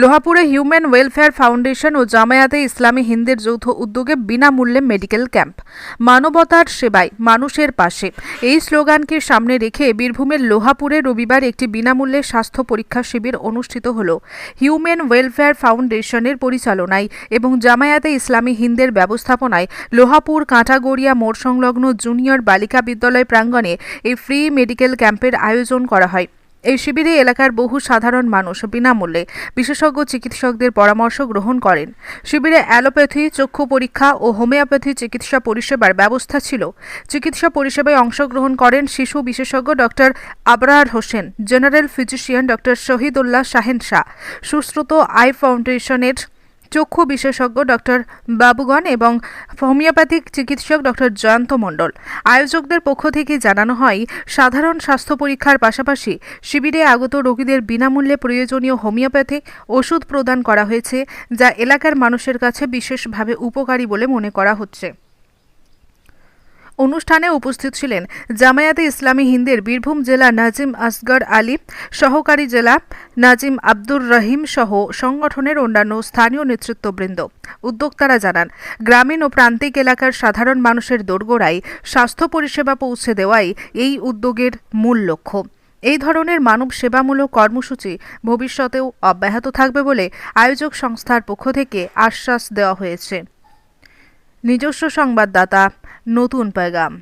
লোহাপুরে human welfare foundation ও জামায়াতে ইসলামী হিন্দের যৌথ উদ্যোগে বিনামূল্যে মেডিকেল ক্যাম্প। মানবতার সেবায় মানুষের পাশে। এই স্লোগানকে সামনে রেখে বীরভূমের লোহাপুরে রবিবার একটি বিনামূল্যে স্বাস্থ্য পরীক্ষা শিবির অনুষ্ঠিত হল। হিউম্যান ওয়েলফেয়ার ফাউন্ডেশনের পরিচালনায় এবং জামায়াতে ইসলামী হিন্দের ব্যবস্থাপনায় লোহাপুর কাঁটাগড়িয়া মোড় সংলগ্ন জুনিয়র বালিকা বিদ্যালয় প্রাঙ্গণে এই ফ্রি মেডিকেল ক্যাম্পের আয়োজন করা হয়। এই শিবিরে এলাকার বহু সাধারণ মানুষ বিনামূল্যে বিশেষজ্ঞ চিকিৎসকদের পরামর্শ গ্রহণ করেন। শিবিরে অ্যালোপ্যাথি, চক্ষু পরীক্ষা ও হোমিওপ্যাথি চিকিৎসা পরিষেবার ব্যবস্থা ছিল। চিকিৎসা পরিষেবায় অংশগ্রহণ করেন শিশু বিশেষজ্ঞ doctor Abrar Hossain, general physician doctor Shahidullah Shaheen Shah. Sushruta eye ফাউন্ডেশনের চক্ষু বিশেষজ্ঞ ডক্টর বাবুগণ এবং হোমিওপ্যাথিক চিকিৎসক ডক্টর জয়ন্ত মণ্ডল। আয়োজকদের পক্ষ থেকে জানানো হয়, সাধারণ স্বাস্থ্য পরীক্ষার পাশাপাশি শিবিরে আগত রোগীদের বিনামূল্যে প্রয়োজনীয় হোমিওপ্যাথিক ওষুধ প্রদান করা হয়েছে, যা এলাকার মানুষের কাছে বিশেষভাবে উপকারী বলে মনে করা হচ্ছে। অনুষ্ঠানে উপস্থিত ছিলেন জামায়াতে ইসলামী হিন্দের বীরভূম জেলা নাজিম আসগর আলী, সহকারী জেলা নাজিম আব্দুর রহিম সহ সংগঠনের অন্যান্য স্থানীয় নেতৃত্ববৃন্দ। উদ্যোক্তারা জানান, গ্রামীণ ও প্রান্তিক এলাকার সাধারণ মানুষের দোরগোড়ায় স্বাস্থ্য পরিষেবা পৌঁছে দেওয়াই এই উদ্যোগের মূল লক্ষ্য। এই ধরনের মানব সেবামূলক কর্মসূচি ভবিষ্যতেও অব্যাহত থাকবে বলে আয়োজক সংস্থার পক্ষ থেকে আশ্বাস দেওয়া হয়েছে। নিজস্ব সংবাদদাতা নতুন পেগাম।